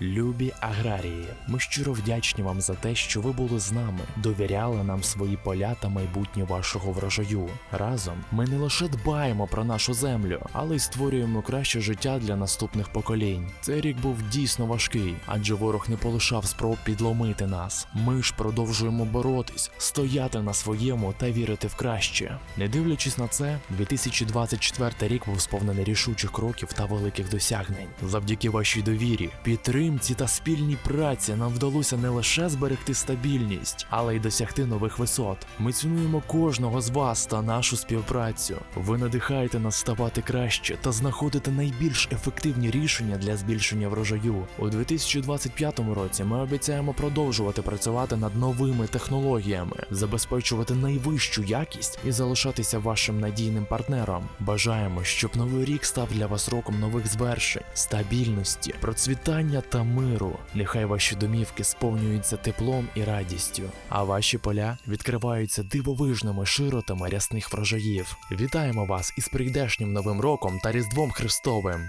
Любі аграрії, ми щиро вдячні вам за те, що ви були з нами, довіряли нам свої поля та майбутнє вашого врожаю. Разом ми не лише дбаємо про нашу землю, але й створюємо краще життя для наступних поколінь. Цей рік був дійсно важкий, адже ворог не полишав спроб підломити нас. Ми ж продовжуємо боротись, стояти на своєму та вірити в краще. Не дивлячись на це, 2024 рік був сповнений рішучих кроків та великих досягнень. Завдяки вашій довірі, підтримці та спільній праці нам вдалося не лише зберегти стабільність, але й досягти нових висот. Ми цінуємо кожного з вас та нашу співпрацю. Ви надихаєте нас ставати краще та знаходити найбільш ефективні рішення для збільшення врожаю. У 2025 році ми обіцяємо продовжувати працювати над новими технологіями, забезпечувати найвищу якість і залишатися вашим надійним партнером. Бажаємо, щоб новий рік став для вас роком нових звершень, стабільності, процвітання та миру. Нехай ваші домівки сповнюються теплом і радістю, а ваші поля відкриваються дивовижними широтами рясних врожаїв. Вітаємо вас із прийдешнім новим роком та Різдвом Христовим!